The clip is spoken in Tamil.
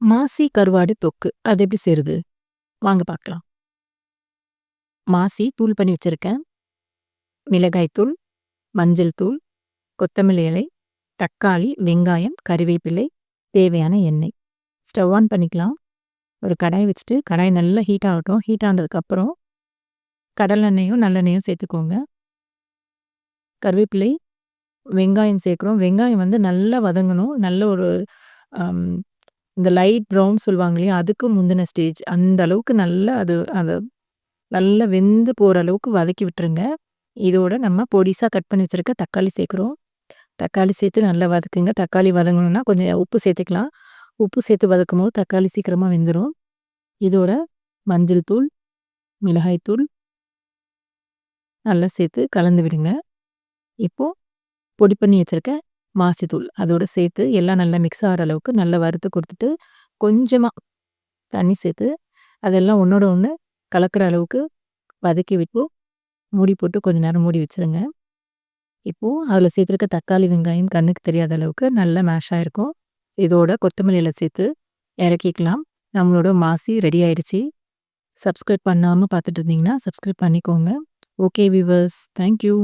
மாசி கருவாடு தொக்கு. அது எப்படி செய்கிறது வாங்க பார்க்கலாம். மாசி தூள் பண்ணி வச்சுருக்கேன் மிளகாய் தூள், மஞ்சள் தூள், கொத்தமல்லி இலை, தக்காளி, வெங்காயம், கறிவேப்பிலை, தேவையான எண்ணெய். ஸ்டவ் ஆன் பண்ணிக்கலாம். ஒரு கடாய் வச்சுட்டு கடாய் நல்லா ஹீட் ஆகட்டும். ஹீட் ஆனதுக்கப்புறம் கடலெண்ணெயும், நல்லெண்ணெயும் சேர்த்துக்கோங்க. கருவேப்பிலை, வெங்காயம் சேர்க்குறோம். வெங்காயம் வந்து நல்லா வதங்கணும். நல்ல ஒரு இந்த லைட் ப்ரௌன் சொல்லுவாங்க இல்லையா? அதுக்கு முந்தின ஸ்டேஜ். அந்த அளவுக்கு நல்லா அது அது நல்லா வெந்து போகிற அளவுக்கு வதக்கி விட்டுருங்க. இதோட நம்ம பொடிசாக கட் பண்ணி வச்சுருக்க தக்காளி சேர்க்குறோம். தக்காளி சேர்த்து நல்லா வதக்குங்க. தக்காளி வதங்கணும்னா கொஞ்சம் உப்பு சேர்த்துக்கலாம். உப்பு சேர்த்து வதக்கும்போது தக்காளி சீக்கிரமாக வெந்துடும் இதோட மஞ்சள் தூள், மிளகாய் தூள் நல்லா சேர்த்து கலந்து விடுங்க. இப்போது பொடி பண்ணி வச்சிருக்க மாசி தூள் அதோட சேர்த்து எல்லாம் நல்லா மிக்ஸ் ஆகுற அளவுக்கு நல்லா வறுத்து கொடுத்துட்டு கொஞ்சமாக தண்ணி சேர்த்து அதெல்லாம் ஒன்றோட ஒன்று கலக்கிற அளவுக்கு வதக்கி விட்டு மூடி போட்டு கொஞ்சம் நேரம் மூடி வச்சிருங்க. இப்போது அதில் சேர்த்துருக்க தக்காளி, வெங்காயம் கண்ணுக்கு தெரியாத அளவுக்கு நல்லா மேஷ் ஆகிருக்கும் இதோட கொத்தமல்லியில் சேர்த்து இறக்கிக்கலாம். நம்மளோட மாசி ரெடி ஆயிடுச்சு. சப்ஸ்கிரைப் பண்ணாமல் பார்த்துட்டு இருந்தீங்கன்னா, சப்ஸ்கிரைப் பண்ணிக்கோங்க. Okay viewers. Thank you.